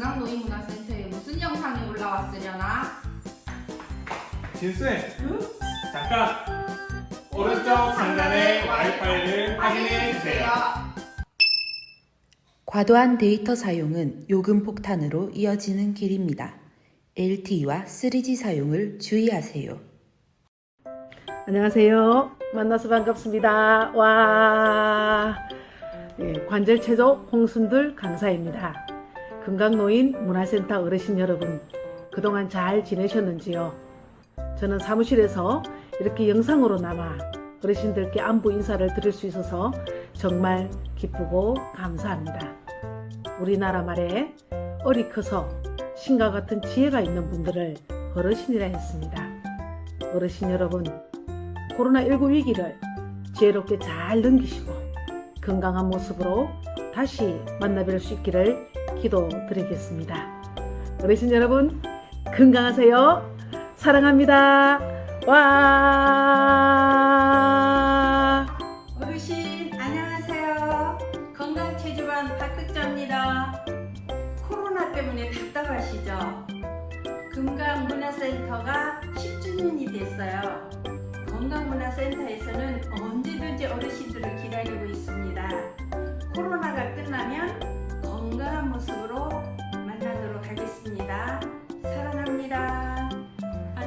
금강노인문화센터에 무슨 영상이 올라왔으려나? 진수해 잠깐 오른쪽 상단의 와이파이를 확인해 주세요. 과도한 데이터 사용은 요금 폭탄으로 이어지는 길입니다. LTE와 3G 사용을 주의하세요. 안녕하세요. 만나서 반갑습니다. 와, 예, 관절체조 홍순들 강사입니다. 금강노인 문화센터 어르신 여러분, 그동안 잘 지내셨는지요? 저는 사무실에서 이렇게 영상으로나마 어르신들께 안부 인사를 드릴 수 있어서 정말 기쁘고 감사합니다. 우리나라 말에 어리 커서 신과 같은 지혜가 있는 분들을 어르신이라 했습니다. 어르신 여러분, 코로나19 위기를 지혜롭게 잘 넘기시고 건강한 모습으로 다시 만나뵐 수 있기를 기도 드리겠습니다. 어르신 여러분, 건강하세요. 사랑합니다. 와! 어르신 안녕하세요. 건강체조반 박극자입니다. 코로나 때문에 답답하시죠? 금강문화센터가 10주년이 됐어요. 건강문화센터에서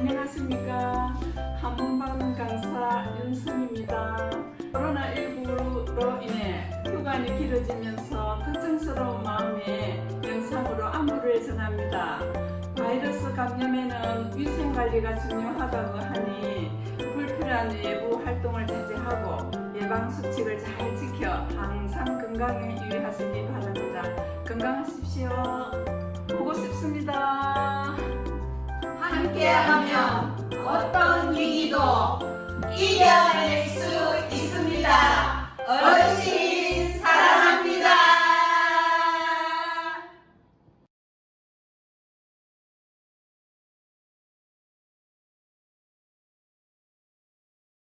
안녕하십니까. 한문방문 강사 윤순입니다. 코로나19로 인해 휴관이 길어지면서 걱정스러운 마음에 영상으로 안부를 전합니다. 바이러스 감염에는 위생관리가 중요하다고 하니 불필요한 외부 활동을 자제하고 예방수칙을 잘 지켜 항상 건강에 유의하시기 바랍니다. 건강하십시오. 보고 싶습니다. 함께하면 어떤 위기도 이겨내!